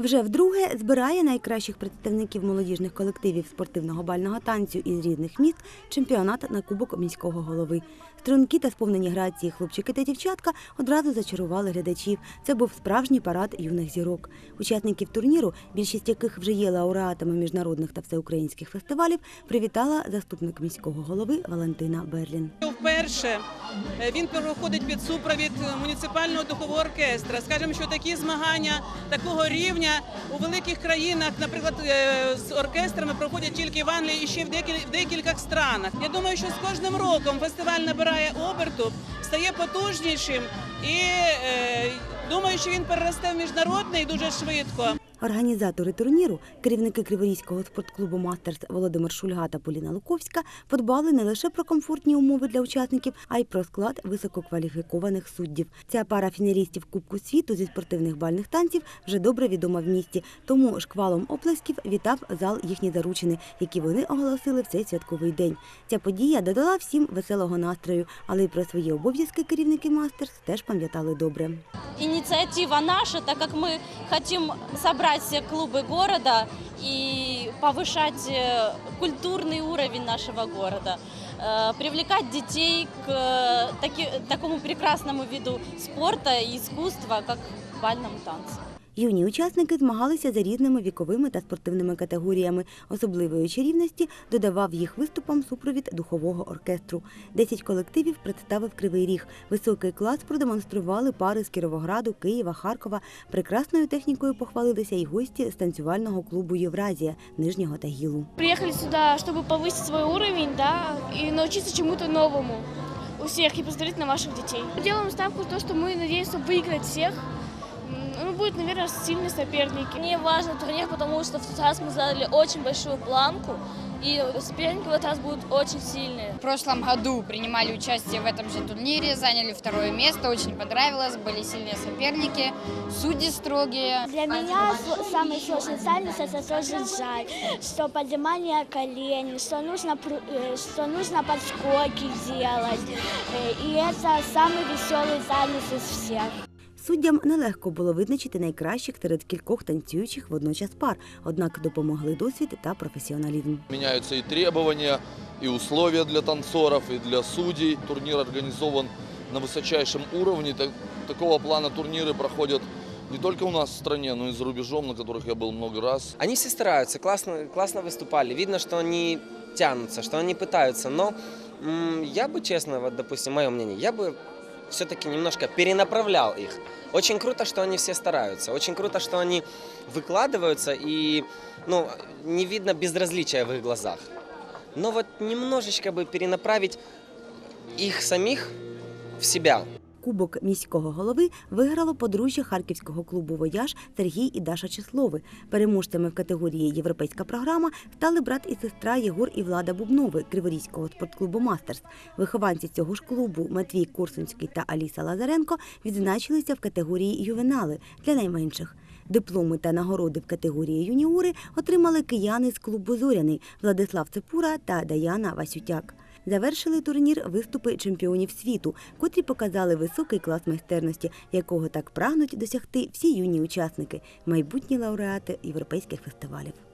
Вже вдруге збирає найкращих представників молодіжних колективів спортивного бального танцю із різних міст чемпіонат на Кубок міського голови. Струнки та сповнені грації хлопчики та дівчатка одразу зачарували глядачів. Це був справжній парад юних зірок. Учасників турніру, більшість яких вже є лауреатами міжнародних та всеукраїнських фестивалів, привітала заступник міського голови Валентина Берлін. Вперше е, він проходить під супровід муніципального духового оркестра. Скажемо, що такі змагання такого рівня у великих країнах, наприклад, е, з оркестрами проходять тільки в Англії і ще в декіль- декількох странах. Я думаю, що з кожним роком фестиваль набирає оберту, стає потужнішим і е, думаю, що він переросте в міжнародний дуже швидко. Організатори турніру, керівники Криворізького спортклубу Мастерс Володимир Шульга та Поліна Луковська подбали не лише про комфортні умови для учасників, а й про склад висококваліфікованих суддів. Ця пара фіналістів Кубку світу зі спортивних бальних танців вже добре відома в місті. Тому шквалом оплесків вітав зал їхні заручини, які вони оголосили в цей святковий день. Ця подія додала всім веселого настрою, але й про свої обов'язки керівники Мастерс теж пам'ятали добре. Инициатива наша, так как мы хотим собрать все клубы города и повышать э, культурный уровень нашего города, э, привлекать детей к э, таки- такому прекрасному виду спорта и искусства, как бальному танцу. Юні учасники змагалися за різними віковими та спортивними категоріями. Особливої чарівності додавав їх виступам супровід духового оркестру. Десять колективів представив Кривий Ріг. Високий клас продемонстрували пари з Кіровограду, Києва, Харкова. Прекрасною технікою похвалилися й гості з танцювального клубу Євразія Нижнього Тагілу. приехали сюда, чтобы повысить свой уровень, да, и научиться чему-то новому у всех и посмотреть на ваших детей. Делаем ставку то, что мы надеемся выиграть всех. Ну, будет, наверное, сильные соперники. Мне важен турнир, потому что в тот раз мы задали очень большую планку, и соперники в этот раз будут очень сильные. В прошлом году принимали участие в этом же турнире, заняли второе место, очень понравилось, были сильные соперники, судьи строгие. Для меня самый сложный танец это тоже джай, что поднимание колен, что нужно, э, что нужно подскоки делать. Э, И это самый веселый танец из всех. Суддям нелегко було визначити найкращих серед кількох танцюючих водночас пар, однак допомогли досвід та професіоналізм. Меняются и требования, и условия для танцоров, и для судей. Турнир организован на высочайшем уровне. Так- такого плана турниры проходят не только у нас в стране, но и за рубежом, на которых я был много раз. Они все стараются, классно, классно выступали. Видно, что они тянутся, что они пытаются. Но м, я бы, честно, вот, допустим, мое мнение, я бы все-таки немножко перенаправлял их. Очень круто, что они все стараются. Очень круто, что они выкладываются и ну, не видно безразличия в их глазах. Но вот немножечко бы перенаправить их самих в себя. Кубок міського голови виграло подружжя харківського клубу Вояж Сергій і Даша Числови. Переможцями в категорії Європейська програма стали брат і сестра Єгор і Влада Бубнови Криворізького спортклубу Мастерс. Вихованці цього ж клубу Матвій Курсунський та Аліса Лазаренко відзначилися в категорії ювенали для найменших. Дипломи та нагороди в категорії юніори отримали кияни з клубу Зоряний Владислав Цепура та Даяна Васютяк. Завершили турнір виступи чемпіонів світу, котрі показали високий клас майстерності, якого так прагнуть досягти всі юні учасники, майбутні лауреати європейських фестивалів.